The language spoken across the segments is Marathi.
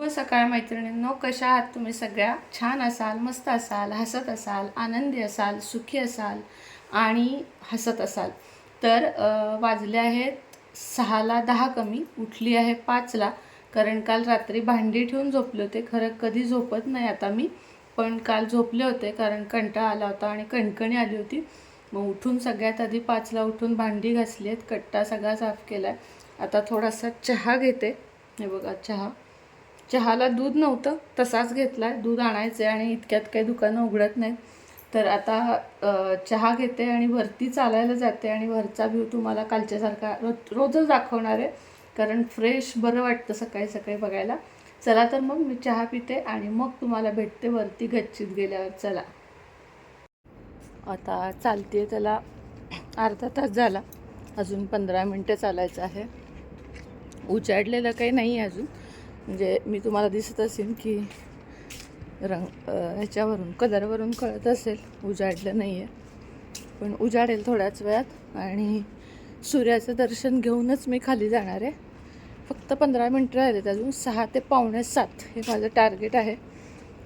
व सकाळ मैत्रिणींनो कशा आहात तुम्ही सगळ्या? छान असाल मस्त असाल हसत असाल आनंदी असाल सुखी असाल आणि हसत असाल. तर वाजले आहेत सहाला दहा कमी उठली आहे पाचला. कारण काल रात्री भांडी ठेवून झोपले होते. खरं कधी झोपत नाही आता मी पण काल झोपले होते कारण कंटाळा आला होता आणि कणकणी आली होती. मग उठून सगळ्यात आधी पाचला उठून भांडी घासली आहेत कट्टा सगळा साफ केला आहे आता थोडासा चहा घेते. हे बघा चहा. चहाला दूध नव्हतं तसाच घेतला आहे दूध आणायचं आहे आणि इतक्यात काही दुकानं उघडत नाहीत. तर आता चहा घेते आणि वरती चालायला जाते आणि वरचा व्ह्यू तुम्हाला कालच्यासारखा रोज रोजच दाखवणार आहे. कारण फ्रेश बरं वाटतं सकाळी सकाळी बघायला. चला तर मग मी चहा पिते आणि मग तुम्हाला भेटते वरती गच्चीत गेल्यावर. चला. आता चालते त्याला अर्धा तास झाला. अजून पंधरा मिनटं चालायचं आहे. उचाडलेलं काही नाही आहे अजून. म्हणजे मी तुम्हाला दिसत असेल की रंग ह्याच्यावरून कलरवरून कळत असेल. उजाडलं नाही आहे पण उजाडेल थोड्याच वेळात आणि सूर्याचं दर्शन घेऊनच मी खाली जाणार आहे. फक्त पंधरा मिनटं राहिलेत अजून. सहा ते पावणे सात हे माझं टार्गेट आहे.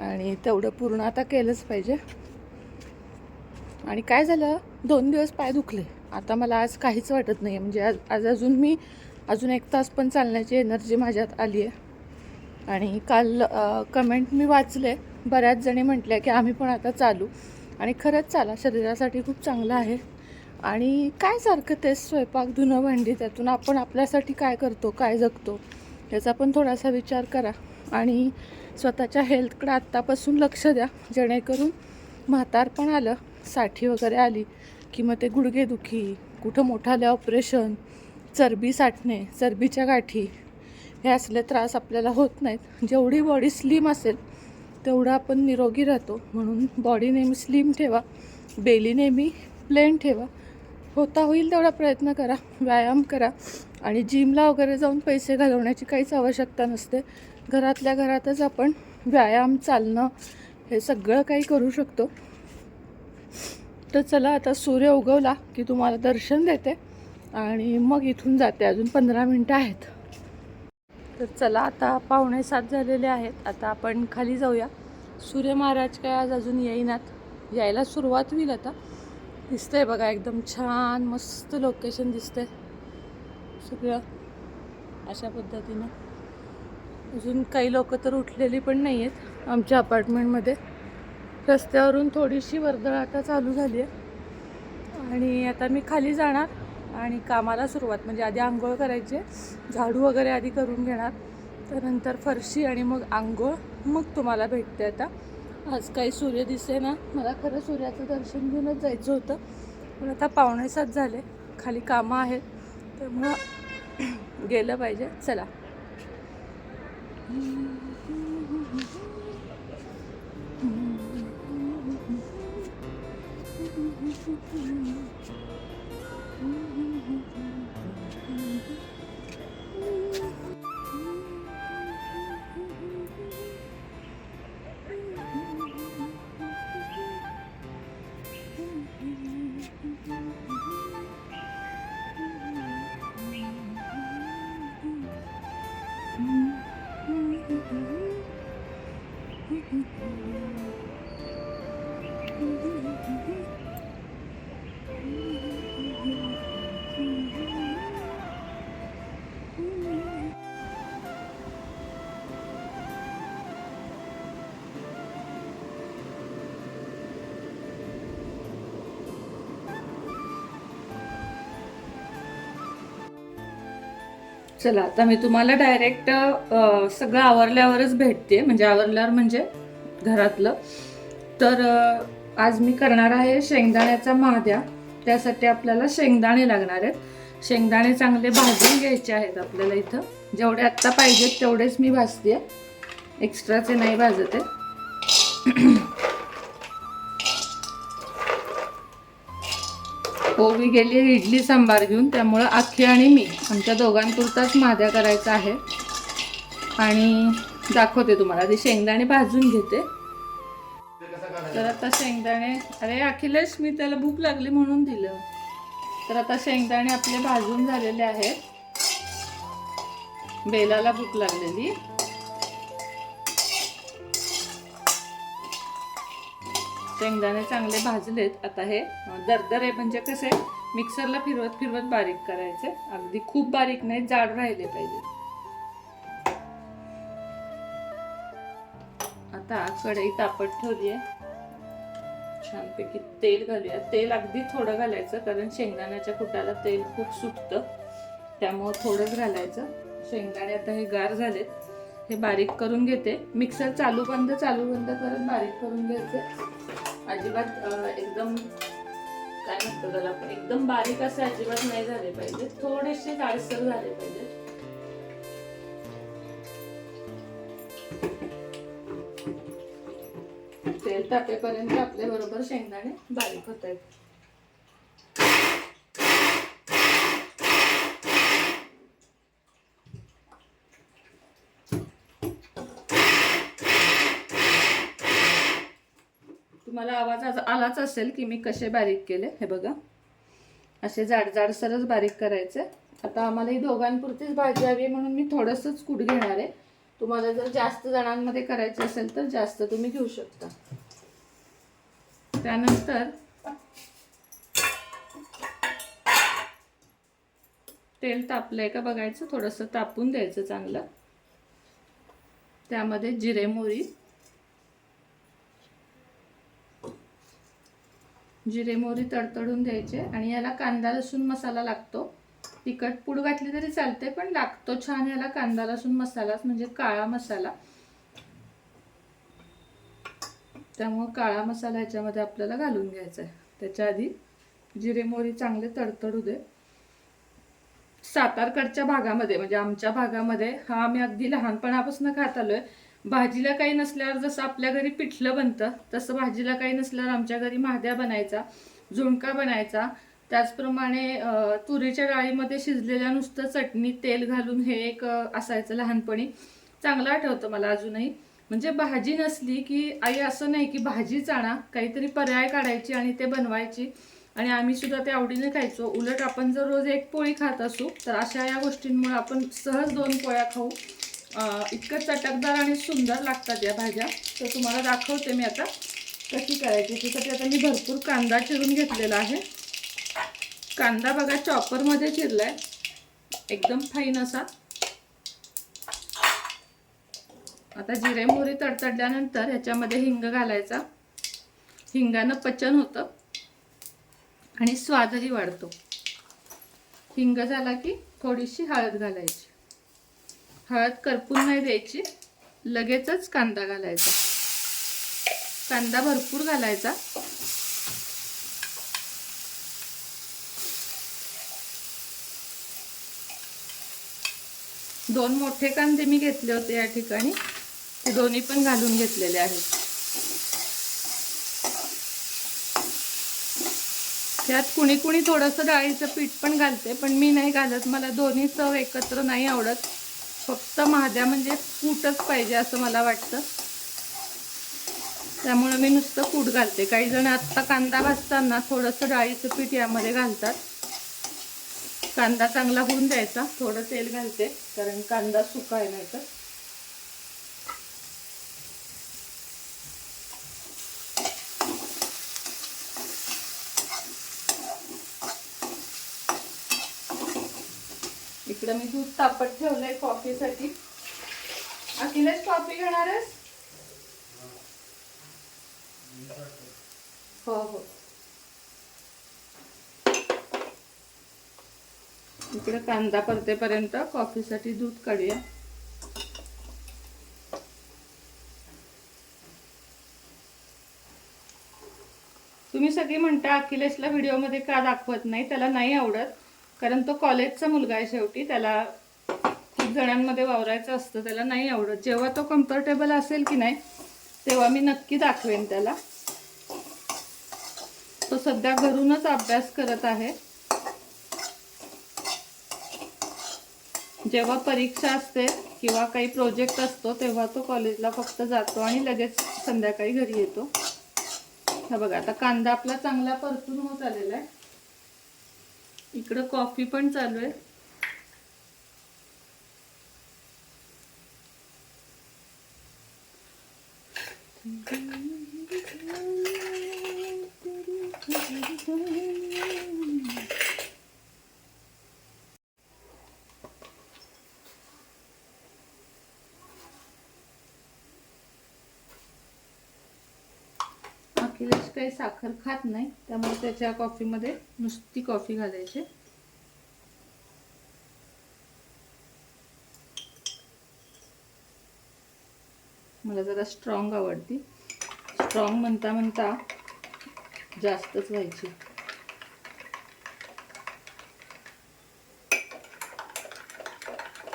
आणि तेवढं पूर्ण आता केलंच पाहिजे. आणि काय झालं? दोन दिवस पाय दुखले. आता मला आज काहीच वाटत नाही म्हणजे आज आज अजून मी अजून एक तास पण चालण्याची एनर्जी माझ्यात आली आहे आणि काल कमेंट मी वाचले. बऱ्याच जणी म्हटल्या की आम्ही पण आता चालू. आणि खरंच चाला शरीरासाठी खूप चांगलं आहे. आणि काय सारखं तेच स्वयंपाक धुणं भांडी त्यातून आपण आपल्यासाठी काय करतो काय जगतो याचा पण थोडासा विचार करा. आणि स्वतःच्या हेल्थकडे आत्तापासून लक्ष द्या. जेणेकरून म्हातारपण आलं साठी वगैरे आली की मग ते गुडघेदुखी कुठं मोठाले ऑपरेशन चरबी साठणे चरबीच्या गाठी हे असले त्रास आपल्याला होत नाहीत. जेवढी बॉडी स्लिम असेल तेवढं आपण निरोगी राहतो. म्हणून बॉडी नेहमी स्लिम ठेवा. बेली नेहमी प्लेन ठेवा. होता होईल तेवढा प्रयत्न करा. व्यायाम करा. आणि जिमला वगैरे जाऊन पैसे घालवण्याची काहीच आवश्यकता नसते. घरातल्या घरातच आपण व्यायाम चालणं हे सगळं काही करू शकतो. तर चला आता सूर्य उगवला की तुम्हाला दर्शन देते. आणि मग इथून जाते. अजून पंधरा मिनटं आहेत. तर चला आता पावणे सात झालेले आहेत. आता आपण खाली जाऊया. सूर्य महाराज काय आज अजून येईनात? यायला सुरुवात होईल आता. दिसतंय बघा एकदम छान मस्त लोकेशन दिसतंय. सगळं अशा पद्धतीनं. अजून काही लोक तर उठलेली पण नाही आहेत आमच्या अपार्टमेंटमध्ये रस्त्यावरून थोडीशी वर्दळ आता चालू झाली आहे आणि आता मी खाली जाणार. आणि कामाला सुरुवात म्हणजे आधी आंघोळ करायची झाडू वगैरे आधी करून घेणार. त्यानंतर फरशी आणि मग आंघोळ मग तुम्हाला भेटते आता. आज काही सूर्य दिसे ना मला खरं सूर्याचं दर्शन घेऊनच जायचं होतं. पण आता पावणेसात झाले खाली कामं आहेत त्यामुळं गेलं पाहिजे. चला. चला आता मी तुम्हाला डायरेक्ट सगळं आवरल्यावरच भेटते. म्हणजे आवरल्यावर म्हणजे घरातलं. तर आज मी करणार आहे शेंगदाण्याचा महाद्या. त्यासाठी आपल्याला शेंगदाणे लागणार आहेत. शेंगदाणे चांगले भाजून घ्यायचे आहेत आपल्याला इथं. जेवढे आत्ता पाहिजेत तेवढेच मी भाजते. एक्स्ट्राचे नाही भाजत आहे हो, ओवी गेली आहे इडली सांबार घेऊन. त्यामुळं अख्खी आणि मी आमच्या दोघांपुरताच माद्या करायचा आहे. आणि दाखवते तुम्हाला. ते शेंगदाणे भाजून घेते. तर आता शेंगदाणे अरे अखिलेश मी त्याला भूक लागली म्हणून दिलं. तर आता शेंगदाणे आपले भाजून झालेले आहेत. बेलाला भूक लागलेली. शेंगदाणे चांगले भाजलेत. आता हे दरदरे म्हणजे कसे मिक्सरला फिरवत फिरवत बारीक करायचे. अगदी खूप बारीक नाही जाड राहिले पाहिजे. आता कढई तापट ठेवली आहे छानपैकी तेल घालूया. तेल अगदी थोडं घालायचं कारण शेंगदाण्याच्या कुटाला तेल खूप सुटतं. त्यामुळं थोडंच घालायचं. शेंगदाणे आता हे गार झालेत. हे बारीक करून घेते. मिक्सर चालू बंद चालू बंद करत बारीक करून घ्यायचं. अजिबात एकदम काय म्हणतो त्याला आपण एकदम बारीक असे अजिबात नाही झाले पाहिजे थोडेसे जाडसर झाले पाहिजे तेल तापेपर्यंत आपले बरोबर शेंगदाणे बारीक होत आहेत तुम्हाला आवाज आज आलाच असेल की मी कसे बारीक केले? हे बघा. असे जाड जाडसरच बारीक करायचे. आता आम्हाला ही दोघांपुरतीच भाजी हवी म्हणून मी थोडंसंच कूट घेणार आहे. तुम्हाला जर जास्त जणांमध्ये करायचं असेल तर जास्त तुम्ही घेऊ शकता. त्यानंतर तेल तापलंय का बघायचं? थोडंसं तापून द्यायचं चांगलं. त्यामध्ये जिरे मोरी जिरे मोहरी तडतडून द्यायचे आणि याला कांदा लसूण मसाला लागतो. तिखट पूड घातली तरी चालते पण लागतो छान याला कांदा लसूण मसालाच म्हणजे काळा मसाला. त्यामुळं काळा मसाला ह्याच्यामध्ये आपल्याला घालून घ्यायचा आहे. त्याच्या आधी जिरे मोहरी चांगले तडतडू दे. सातारकडच्या भागामध्ये म्हणजे आमच्या भागामध्ये हा आम्ही अगदी लहानपणापासून खात आलोय. भाजीला काही नसल्यावर जसं आपल्या घरी पिठलं बनतं तसं भाजीला काही नसल्यावर आमच्या घरी महाद्या बनायचा झुणका बनायचा. त्याचप्रमाणे तुरीच्या डाळीमध्ये शिजलेल्या नुसतं चटणी तेल घालून हे एक असायचं लहानपणी. चांगलं आठवतं मला अजूनही. म्हणजे भाजी नसली की आई असं नाही की भाजीच आणा काहीतरी पर्याय काढायची आणि ते बनवायची. आणि आम्ही सुद्धा ते आवडीने खायचो. उलट आपण जर रोज एक पोळी खात असू तर अशा या गोष्टींमुळे आपण सहज दोन पोळ्या खाऊ. इतकं चटकदार आणि सुंदर लागतात या भाज्या. तर तुम्हाला दाखवते मी आता कशी करायची. त्यासाठी आता मी भरपूर कांदा चिरून घेतलेला आहे. कांदा बघा चॉपरमध्ये चिरलाय. एकदम फाईन असा. आता जिरे मोहरी तडतडल्यानंतर ह्याच्यामध्ये हिंग घालायचा. हिंगानं पचन होतं. आणि स्वादही वाढतो. हिंग झाला की थोडीशी हळद घालायची. हळद करपून नाही द्यायची. लगेचच कांदा घालायचा. कांदा भरपूर घालायचा. दोन मोठे कांदे मी घेतले होते या ठिकाणी. ते दोन्ही पण घालून घेतलेले आहेत. त्यात कुणी कुणी थोडंसं डाळीचं पीठ पण घालते पण मी नाही घालत. मला दोन्ही चव एकत्र नाही आवडत. फक्त महाद्या म्हणजे कूटच पाहिजे असं मला वाटतं. त्यामुळे मी नुसतं कूट घालते. काही जण आत्ता कांदा भाजताना थोडंसं डाळीचं पीठ यामध्ये घालतात. कांदा चांगला होऊन द्यायचा. थोडं तेल घालते कारण कांदा सुका नाही तर इकडं मी दूध तापत ठेवलंय कॉफीसाठी. अखिलेश कॉफी घेणार आहेस हो हो. इकडे कांदा परतेपर्यंत कॉफीसाठी दूध काढूया. तुम्ही सगळी म्हणता अखिलेशला व्हिडिओमध्ये का दाखवत नाही? त्याला नाही आवडत. कारण तो कॉलेजचा मुलगा आहे शेवटी त्याला खूप जणांमध्ये वावरायचं असतं त्याला नाही आवडत. जेव्हा तो कम्फर्टेबल असेल की नाही तेव्हा मी नक्की दाखवेन त्याला. तो सध्या घरूनच अभ्यास करत आहे. जेव्हा परीक्षा असते किंवा काही प्रोजेक्ट असतो तेव्हा तो कॉलेजला फक्त जातो आणि लगेच संध्याकाळी घरी येतो. हा बघा आता कांदा आपला चांगला परतून होत आलेला आहे. इकडं कॉफी पण चालू आहे अखिलेश काही साखर खात नाही त्यामुळे त्याच्या कॉफीमध्ये नुसती कॉफी घालायची. मला जरा स्ट्रॉंग आवडती. स्ट्रॉंग म्हणता म्हणता जास्तच व्हायची.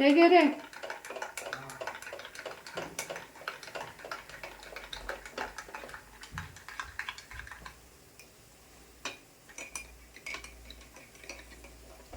हे घे रे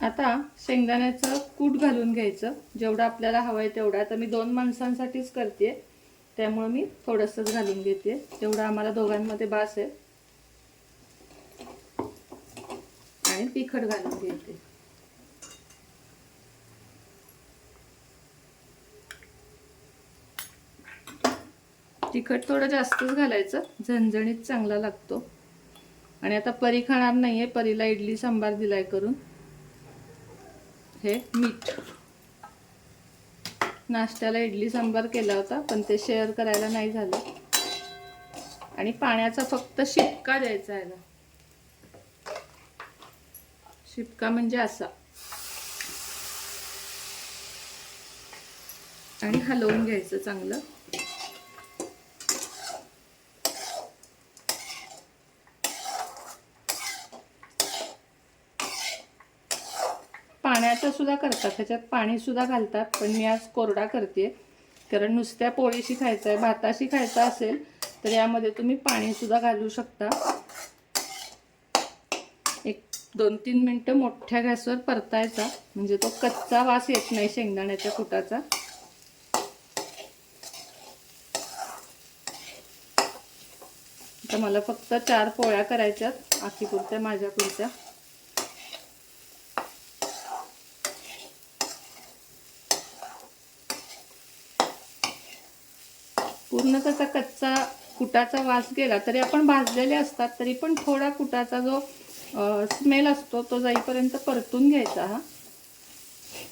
आता शेंगदाण्याचं कूट घालून घ्यायचं. जेवढं आपल्याला हवं आहे तेवढं. आता मी दोन माणसांसाठीच करते. त्यामुळे मी थोडंसंच घालून घेते. तेवढं आम्हाला दोघांमध्ये बास आहे. आणि तिखट घालून घेते. तिखट थोडं जास्तच घालायचं. झणझणीत चांगला लागतो. आणि आता परी खाणार नाहीये. परीला इडली सांबार दिलाय करून. हे मीठ. नाश्त्याला इडली सांबार केला होता पण ते शेअर करायला नाही झालं. आणि पाण्याचा फक्त शिपका द्यायचा याला शिपका म्हणजे असा. आणि हलवून घ्यायचं चांगलं पाण्याचा सुद्धा करतात. त्याच्यात पाणी सुद्धा घालतात पण मी आज कोरडा करते कारण नुसत्या पोळीशी खायचं आहे भाताशी खायचा असेल तर यामध्ये तुम्ही पाणी सुद्धा घालू शकता. एक दोन तीन मिनटं मोठ्या गॅसवर परतायचा. म्हणजे तो कच्चा वास येत नाही शेंगदाण्याच्या कुटाचा. तर मला फक्त चार पोळ्या करायच्यात आखीपुरत्या माझ्या पुरत्या. पूर्ण त्याचा कच्चा कुटाचा वास गेला तरी आपण भाजलेले असतात तरी पण थोडा कुटाचा जो स्मेल असतो तो जाईपर्यंत परतून घ्यायचा हा.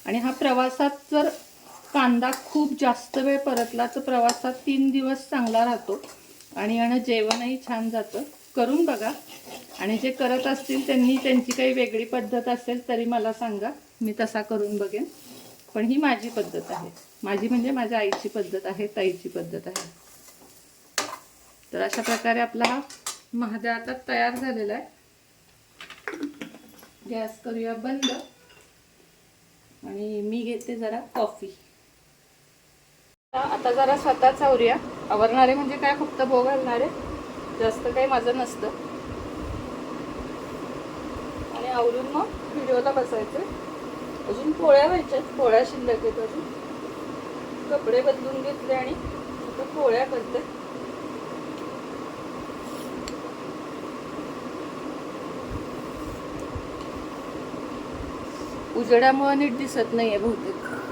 आणि हा प्रवासात जर कांदा खूप जास्त वेळ परतला तर प्रवासात तीन दिवस चांगला राहतो. आणि आणि जेवणही छान जातं. करून बघा. आणि जे करत असतील त्यांनी त्यांची काही वेगळी पद्धत असेल तरी मला सांगा. मी तसा करून बघेन. पण ही माझी पद्धत आहे. माझी म्हणजे माझ्या आईची पद्धत आहे ताईची पद्धत आहे. तर अशा प्रकारे आपला हा महाद्या आता तयार झालेला आहे. गॅस करूया बंद. आणि मी घेते जरा कॉफी. आता जरा स्वतः चावरूया आवरणारे म्हणजे काय? फक्त भोग घालणारे. जास्त काही माझं नसतं. आणि आवरून मग व्हिडिओला बसायचं अजून पोळ्या व्हायच्यात. पोळ्या शिल्लक आहेत अजून. कपडे बदलून घेतले आणि आता पोळ्या करते. उजेडामुळं नीट दिसत नाही आहे बहुतेक.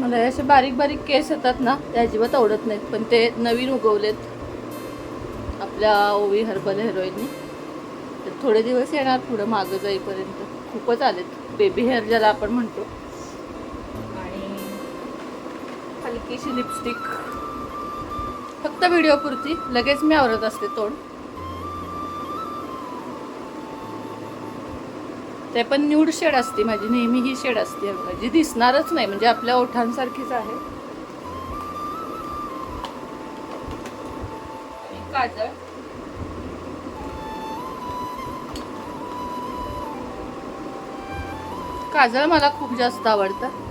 मला असे बारीक बारीक केस येतात ना ते अजिबात आवडत नाहीत. पण ते नवीन उगवलेत आपल्या ओवी हर्बल हेरोईननी तर थोडे दिवस येणार पुढं मागं जाईपर्यंत. खूपच आलेत. बेबी हेअर ज्याला आपण म्हणतो. आणि हलकीशी लिपस्टिक फक्त व्हिडिओ पुरती. लगेच मी आवरत असते तोंड. ते पण न्यूड शेड असते माझी नेहमी ही शेड असते जी दिसणारच नाही म्हणजे आपल्या ओठांसारखीच आहे. काजळ. काजळ मला खूप जास्त आवडतं.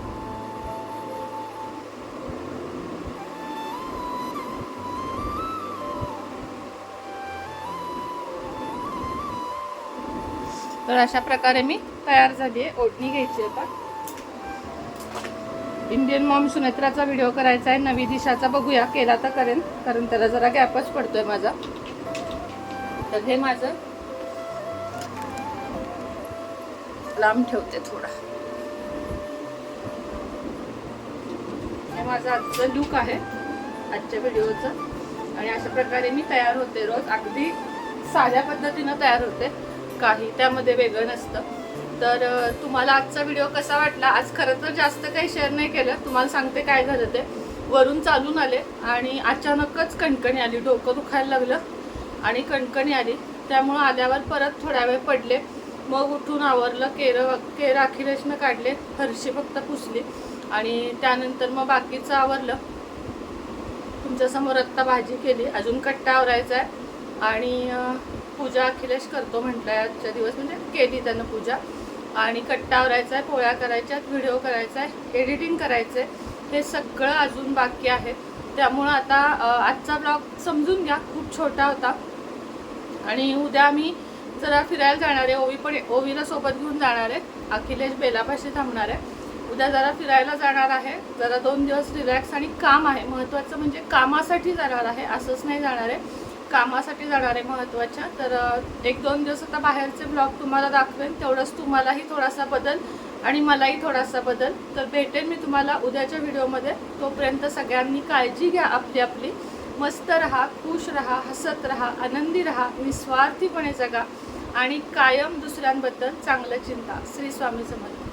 तर अशा प्रकारे मी तयार झाली आहे. ओढणी घ्यायची आता. इंडियन मॉम सुनेत्राचा व्हिडिओ करायचा आहे. नवी दिशाचा बघूया. केला तर करेन. कारण त्याला जरा गॅपच पडतोय माझा. तर हे माझं लांब ठेवते थोडा. हे माझं आजचं लुक आहे. आजच्या व्हिडिओचं आणि अशा प्रकारे मी तयार होते रोज. अगदी साध्या पद्धतीनं तयार होते. काही त्यामध्ये वेगळं नसतं. तर तुम्हाला आजचा व्हिडिओ कसा वाटला? आज खरं तर जास्त काही शेअर नाही केलं. तुम्हाला सांगते काय झालं ते. वरून चालून आले आणि अचानकच कणकणी आली. डोकं दुखायला लागलं आणि कणकणी आली. त्यामुळं आल्यावर परत थोडा वेळ पडले. मग उठून आवरलं केरं केरं अखिलेशनं काढले फरशी फक्त पुसली आणि त्यानंतर मग बाकीचं आवरलं. तुमच्यासमोर आत्ता भाजी केली. अजून कट्टा आवरायचा आहे आणि पूजा अखिलेश करतो म्हटलंय आजच्या दिवस म्हणजे केली त्यानं पूजा. आणि कट्टा आवरायचा आहे पोळ्या करायच्या व्हिडिओ करायचा आहे एडिटिंग करायचं आहे. हे सगळं अजून बाकी आहे. त्यामुळं आता आजचा ब्लॉग समजून घ्या खूप छोटा होता. आणि उद्या आम्ही जरा फिरायला जाणार आहे ओवी पण ओवीला सोबत घेऊन जाणार आहे. अखिलेश बेलापाशी थांबणार आहे. उद्या जरा फिरायला जाणार आहे. जरा दोन दिवस रिलॅक्स आणि काम आहे. महत्त्वाचं म्हणजे कामासाठी जाणार आहे असंच नाही जाणार आहे. कामासाठी जाणार आहे महत्त्वाच्या तर एक दोन दिवस आता बाहेरचे ब्लॉग तुम्हाला दाखवेन तेवढंच तुम्हालाही थोडासा बदल आणि मलाही थोडासा बदल. तर भेटेन मी तुम्हाला उद्याच्या व्हिडिओमध्ये. तोपर्यंत सगळ्यांनी काळजी घ्या आपली आपली. मस्त रहा खुश रहा हसत रहा आनंदी रहा निस्वार्थीपणे जगा आणि कायम दुसऱ्यांबद्दल चांगलं चिंता. श्री स्वामी समर्थ.